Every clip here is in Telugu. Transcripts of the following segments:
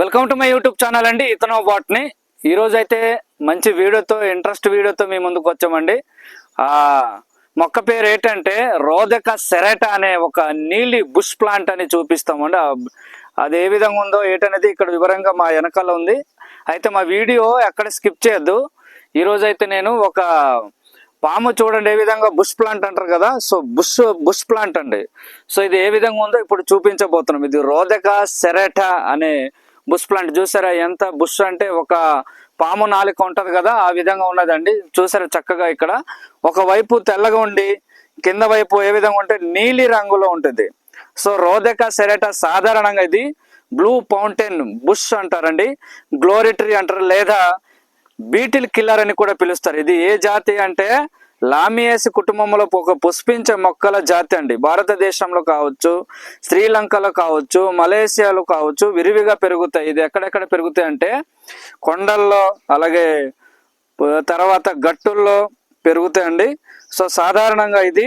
Welcome to my YouTube channel అండి ఇతను బాట్ని ఈరోజు అయితే మంచి వీడియోతో ఇంట్రెస్ట్ వీడియోతో మీ ముందుకు వచ్చామండి. ఆ మొక్క పేరు ఏంటంటే రోదక సెరట అనే ఒక నీలి బుష్ ప్లాంట్ అని చూపిస్తామండి. అది ఏ విధంగా ఉందో ఏంటనేది ఇక్కడ వివరంగా మా వెనకాల ఉంది. అయితే మా వీడియో ఎక్కడ స్కిప్ చేయొద్దు. ఈరోజు అయితే నేను ఒక పాము చూడండి ఏ విధంగా బుష్ ప్లాంట్ అంటారు కదా సో బుష్ బుష్ ప్లాంట్ అండి. సో ఇది ఏ విధంగా ఉందో ఇప్పుడు చూపించబోతున్నాం. ఇది రోదక సెరట అనే బుష్ ప్లాంట్ చూసారా? ఎంత బుష్ అంటే ఒక పాము నాలుక ఉంటది కదా ఆ విధంగా ఉన్నదండి. చూసారా చక్కగా ఇక్కడ? ఒక వైపు తెల్లగా ఉండి కింద వైపు ఏ విధంగా ఉంటే నీలి రంగులో ఉంటుంది. సో రోదక సెరట సాధారణంగా ఇది బ్లూ పౌంటైన్ బుష్ అంటారండి. గ్లోరిటరీ అంటారు లేదా బీటిల్ కిల్లర్ అని కూడా పిలుస్తారు. ఇది ఏ జాతి అంటే లామియేసి కుటుంబంలో ఒక పుష్పించే మొక్కల జాతి అండి. భారతదేశంలో కావచ్చు శ్రీలంకలో కావచ్చు మలేషియాలో కావచ్చు విరివిగా పెరుగుతాయి. ఇది ఎక్కడెక్కడ పెరుగుతాయి అంటే కొండల్లో అలాగే తర్వాత గట్టుల్లో పెరుగుతాయండి సో సాధారణంగా ఇది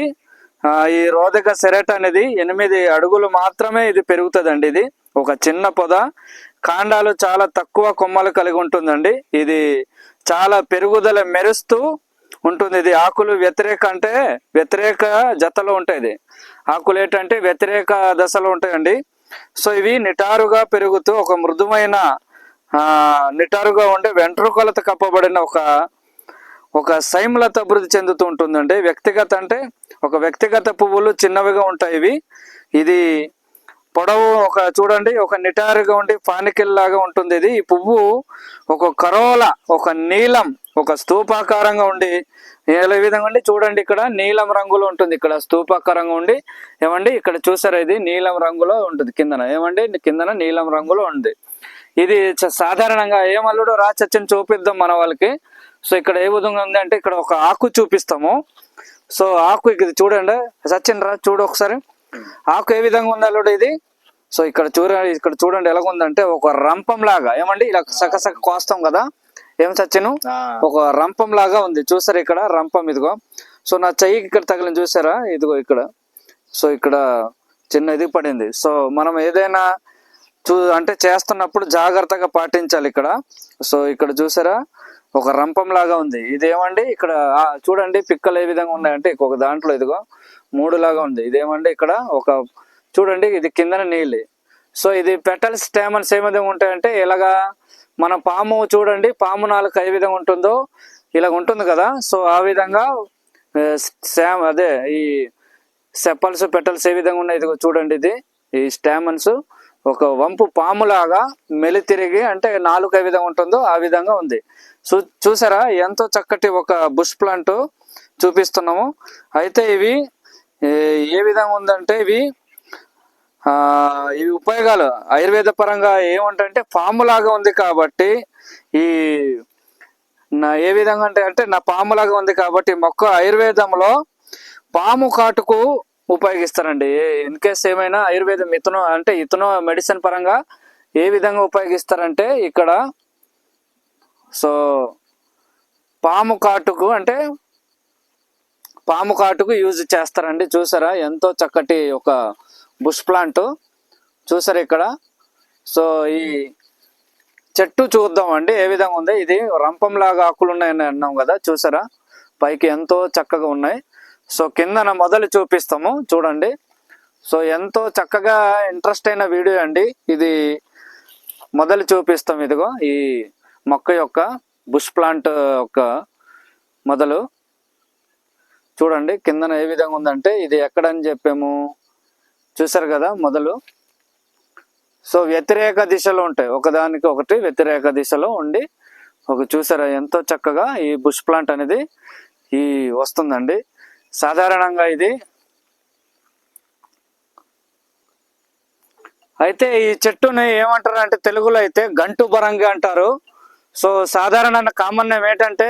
ఈ రోదక సెరెట్ అనేది ఎనిమిది అడుగులు మాత్రమే ఇది పెరుగుతుందండి ఇది. ఒక చిన్న పొద. కాండాలు చాలా తక్కువ కొమ్మలు కలిగి ఉంటుందండి. ఇది చాలా పెరుగుదల మెరుస్తూ ఉంటుంది ఇది ఆకులు వ్యతిరేక అంటే వ్యతిరేక జతలో ఉంటాయి ఇది. ఆకులు ఏంటంటే వ్యతిరేక దశలో ఉంటాయండి. సో ఇవి నిటారుగా పెరుగుతూ ఒక మృదువైన నిటారుగా ఉండే వెంట్రుకలతో కప్పబడిన ఒక ఒక సైమ్లత అభివృద్ధి చెందుతూ ఉంటుందండి. వ్యక్తిగత అంటే ఒక వ్యక్తిగత పువ్వులు చిన్నవిగా ఉంటాయి ఇవి. ఇది పొడవు ఒక చూడండి ఒక నిటారుగా ఉండి పానికిల్ లాగా ఉంటుంది ఇది. ఈ పువ్వు ఒక కరోల ఒక నీలం ఒక స్తూపాకారంగా ఉండి ఏ విధంగా ఉండి చూడండి ఇక్కడ నీలం రంగులో ఉంటుంది. ఇక్కడ స్తూపాకారంగా ఉండి ఏమండి ఇక్కడ చూసారా ఇది? నీలం రంగులో ఉంటుంది కిందన. ఏమండి? కిందన నీలం రంగులో ఉంది. ఇది సాధారణంగా ఏ మల్లుడు రాచచ్చని చూపిద్దాం మన వాళ్ళకి. సో ఇక్కడ ఏ విధంగా ఉంది అంటే ఇక్కడ ఒక ఆకు చూపిస్తాము. సో ఆకు ఇది చూడండి. సచిన్ రా చూడు ఒకసారి. ఆకు ఏ విధంగా ఉంది అల్లుడు ఇది? సో ఇక్కడ చూడ ఇక్కడ చూడండి ఎలాగుందంటే ఒక రంపం లాగా ఏమండి ఇలా సకసక కోస్తాం కదా? ఏం సచిను? ఒక రంపం లాగా ఉంది. చూసారా ఇక్కడ? రంపం ఇదిగో. సో నా చెయ్యికి ఇక్కడ తగిలిన చూసారా? ఇదిగో ఇక్కడ. సో ఇక్కడ చిన్న ఇది పడింది. సో మనం ఏదైనా చూ అంటే చేస్తున్నప్పుడు జాగ్రత్తగా పాటించాలి ఇక్కడ. సో ఇక్కడ చూసారా? ఒక రంపం లాగా ఉంది. ఇదేమండి? ఇక్కడ చూడండి. పిక్కలు ఏ విధంగా ఉన్నాయంటే ఒక దాంట్లో ఇదిగో మూడు లాగా ఉంది. ఇదేమండి ఇక్కడ? ఒక చూడండి. ఇది కిందన నీళ్ళు. సో ఇది పెటల్స్ స్టామన్స్ ఏ విధంగా ఉంటాయంటే ఇలాగా మన పాము చూడండి పాము నాలుక ఏ విధంగా ఉంటుందో ఇలాగ ఉంటుంది కదా. సో ఆ విధంగా ఆ, శామ్ అదే ఈ సెప్పల్స్ పెటల్స్ ఏ విధంగా ఉన్నాయి ఇదిగో చూడండి ఇది. ఈ స్టామన్స్ ఒక వంపు పాములాగా మెలి తిరిగి అంటే నాలుగు ఏ విధంగా ఉంటుందో ఆ విధంగా ఉంది. చూ చూసారా ఎంతో చక్కటి ఒక బుష్ ప్లాంట్ చూపిస్తున్నాము. అయితే ఇవి ఏ- విధంగా ఉందంటే ఇవి ఇవి ఉపయోగాలు ఆయుర్వేద పరంగా ఏమంటే పాము లాగా ఉంది కాబట్టి ఈ నా ఏ విధంగా అంటే అంటే నా పాములాగా ఉంది కాబట్టి మొక్క ఆయుర్వేదంలో పాము కాటుకు ఉపయోగిస్తారండి. ఇన్ కేస్ ఏమైనా ఆయుర్వేదం ఇతను అంటే ఇతను మెడిసిన్ పరంగా ఏ విధంగా ఉపయోగిస్తారంటే ఇక్కడ సో పాము కాటుకు అంటే పాము కాటుకు యూజ్ చేస్తారండి. చూసారా? ఎంతో చక్కటి ఒక బుష్ ప్లాంట్ చూసారు ఇక్కడ. సో ఈ చెట్టు చూద్దామండి ఏ విధంగా ఉంది? ఇది రంపం లాగా ఆకులు ఉన్నాయని అన్నాం కదా చూసారా? పైకి ఎంతో చక్కగా ఉన్నాయి. సో కిందన మొదలు చూపిస్తాము చూడండి. సో ఎంతో చక్కగా ఇంట్రెస్ట్ అయిన వీడియో అండి ఇది. మొదలు చూపిస్తాం ఇదిగో ఈ మొక్క యొక్క బుష్ ప్లాంట్ యొక్క మొదలు. చూడండి కిందన ఏ విధంగా ఉందంటే ఇది ఎక్కడని చెప్పాము? చూసారు కదా మొదలు? సో వ్యతిరేక దిశలో ఉంటాయి. ఒకదానికి ఒకటి వ్యతిరేక దిశలో ఉండి ఒక చూసారా ఎంతో చక్కగా ఈ బుష్ ప్లాంట్ అనేది ఈ వస్తుందండి. సాధారణంగా ఇది. అయితే ఈ చెట్టుని ఏమంటారు అంటే తెలుగులో అయితే గంటు బరంగి అంటారు. సో సాధారణ కామన్ నేమ్ ఏంటంటే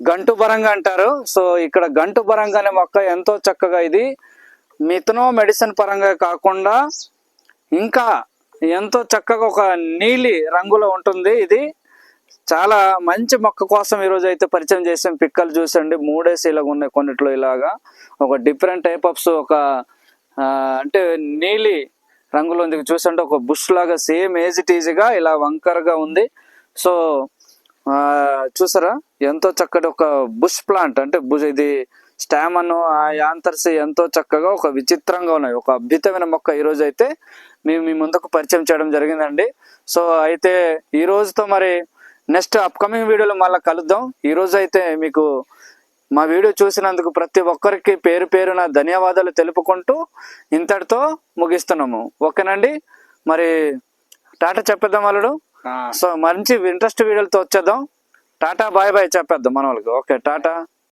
గంటు పరంగా అంటారు. సో ఇక్కడ గంటు పరంగా అనే మొక్క ఎంతో చక్కగా ఇది మిథనో మెడిసిన్ పరంగా కాకుండా ఇంకా ఎంతో చక్కగా ఒక నీలి రంగులో ఉంటుంది. ఇది చాలా మంచి మొక్క కోసం ఈరోజు అయితే పరిచయం చేసాం. పిక్కలు చూసండి. మూడేసి ఇలాగ ఉన్నాయి కొన్నిట్లో ఇలాగా. ఒక డిఫరెంట్ టైప్ ఆఫ్స్ ఒక అంటే నీలి రంగులో ఉంది. చూసండి ఒక బుష్ లాగా సేమ్ ఏజ్ ఇట్ ఈజీగా ఇలా వంకరగా ఉంది. సో చూసారా? ఎంతో చక్కటి ఒక బుష్ ప్లాంట్. అంటే బుష్ ఇది స్టామన్ ఆ యాంతర్స్ ఎంతో చక్కగా ఒక విచిత్రంగా ఉన్నాయి. ఒక అద్భుతమైన మొక్క ఈ రోజు అయితే మేము మీ ముందుకు పరిచయం చేయడం జరిగిందండి. సో అయితే ఈ రోజుతో మరి నెక్స్ట్ అప్కమింగ్ వీడియోలో మళ్ళీ కలుద్దాం. ఈ రోజు అయితే మీకు మా వీడియో చూసినందుకు ప్రతి ఒక్కరికి పేరు పేరున ధన్యవాదాలు తెలుపుకుంటూ ఇంతటితో ముగిస్తున్నాము. ఓకేనండి? మరి టాటా చెప్పేద్దాం వాళ్ళు సో మంచి ఇంట్రెస్ట్ వీడియోలతో వచ్చేద్దాం. టాటా బాయ్ బాయ్ చెప్పేద్దాం మన వాళ్ళకి ఓకే టాటా.